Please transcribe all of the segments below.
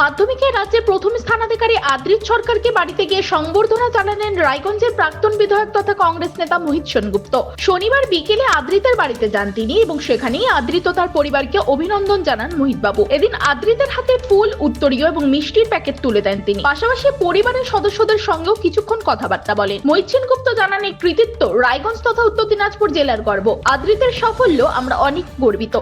মাধ্যমিকে রাজ্যে প্রথম স্থানাধিকারী আদ্রিত সরকারকে বাড়িতে গিয়ে সংবর্ধনা জানালেন রায়গঞ্জের প্রাক্তন বিধায়ক তথা কংগ্রেস নেতা মোহিত সেনগুপ্ত। শনিবার বিকেলে আদ্রিতের বাড়িতে যান তিনি এবং সেখানেই আদ্রিত তার পরিবারকে অভিনন্দন জানান মোহিত বাবু এদিন আদ্রিতের হাতে ফুল, উত্তরীয় এবং মিষ্টির প্যাকেট তুলে দেন তিনি। পাশাপাশি পরিবারের সদস্যদের সঙ্গেও কিছুক্ষণ কথাবার্তা বলেন। মোহিত সেনগুপ্ত জানান এই কৃতিত্ব রায়গঞ্জ তথা উত্তর দিনাজপুর জেলার গর্ব। আদ্রিতের সাফল্য আমরা অনেক গর্বিত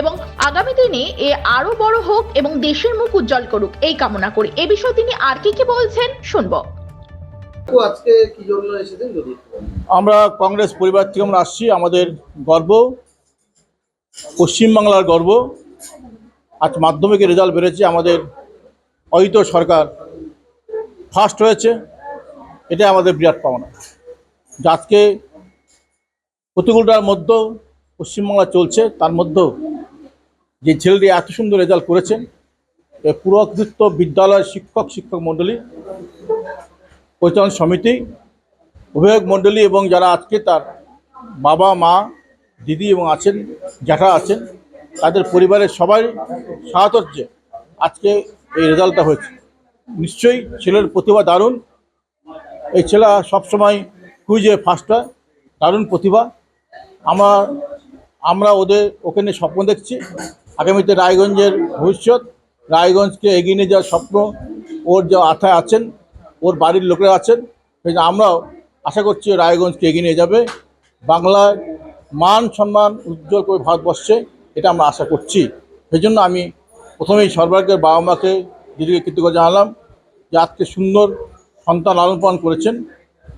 এবং আগামী দিনে এ আরও বড় হোক এবং দেশের মুখ উজ্জ্বল করুক। এই কামনা করি। এ বিষয়ে তিনি আর কি কি বলছেন শুনব। আপু আজকে কি জন্য এসেছেন যদি আমরা কংগ্রেস পরিবার থেকে আমরা আসছি আমাদের গর্ব পশ্চিমবাংলার গর্ব। আজ মাধ্যমিকের রেজাল্ট বেড়েছে আমাদের অহিত সরকার ফার্স্ট হয়েছে এটা আমাদের বিরাট পাওনা যে আজকে প্রতিকূলতার মধ্যেও পশ্চিমবাংলা চলছে তার মধ্যেও যে ছেলেটি এত সুন্দর রেজাল্ট করেছেন পুরকৃত বিদ্যালয়ের শিক্ষক শিক্ষক মণ্ডলী পরিচালন সমিতি, অভিভাবক মণ্ডলী এবং যারা আজকে তার বাবা, মা, দিদি এবং আছেন, জ্যাঠা আছেন, তাদের পরিবারের সবাই সাহচর্যে আজকে এই রেজাল্টটা হয়েছে। নিশ্চয়ই ছেলের প্রতিভা দারুণ। এই ছেলে সবসময় কুইজে ফার্স্ট হয়, দারুণ প্রতিভা। আমার, আমরা ওদের ওখানে স্বপ্ন দেখছি। আগামীতে রায়গঞ্জের ভবিষ্যৎ রায়গঞ্জকে এগিয়ে নিয়ে যাওয়ার স্বপ্ন ওর যে আথায় আছেন, ওর বাড়ির লোকেরা আছেন, সেই আমরাও আশা করছি রায়গঞ্জকে এগিয়ে নিয়ে যাবে। বাংলার মান সম্মান উজ্জ্বল করে ভারতবর্ষে, এটা আমরা আশা করছি। সেই জন্য আমি প্রথমেই সর্বাগ্রের বাবা মাকে দিদিকে কৃতজ্ঞ জানালাম যে আজকে সুন্দর সন্তান লালন পালন করেছেন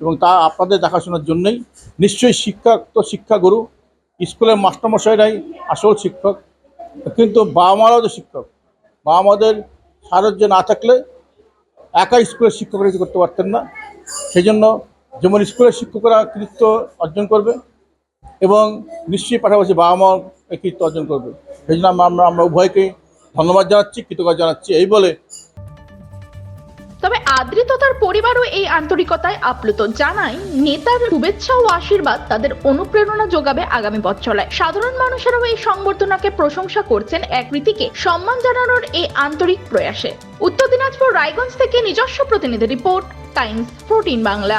এবং তা আপনাদের দেখাশোনার জন্যই। নিশ্চয়ই শিক্ষা তো শিক্ষাগুরু, স্কুলের মাস্টারমশাইরাই আসল শিক্ষক, কিন্তু বাবা মারাও তো শিক্ষক। বাবা আমাদের সাহায্য না থাকলে একা স্কুলের শিক্ষকরা কিছু করতে পারতেন না। সেই জন্য যেমন স্কুলের শিক্ষকরা কৃত্ব অর্জন করবে এবং নিশ্চয়ই পাশাপাশি বাবা মা কৃত্ব অর্জন করবে। সেই জন্য আমরা আমরা উভয়কে ধন্যবাদ জানাচ্ছি, কৃতজ্ঞতা জানাচ্ছি। এই বলে তবে আদ্রিত ও তার পরিবারও এই আন্তরিকতায় আপ্লুত জানাই নেতার শুভেচ্ছা ও আশীর্বাদ তাদের অনুপ্রেরণা যোগাবে আগামী পথ চলায় সাধারণ মানুষেরাও এই সংবর্ধনাকে প্রশংসা করছেন এক রীতিকে সম্মান জানানোর এই আন্তরিক প্রয়াসে। উত্তর দিনাজপুর রায়গঞ্জ থেকে নিজস্ব প্রতিনিধি রিপোর্ট, টাইমস ফোরটিন বাংলা।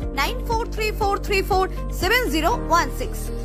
943434701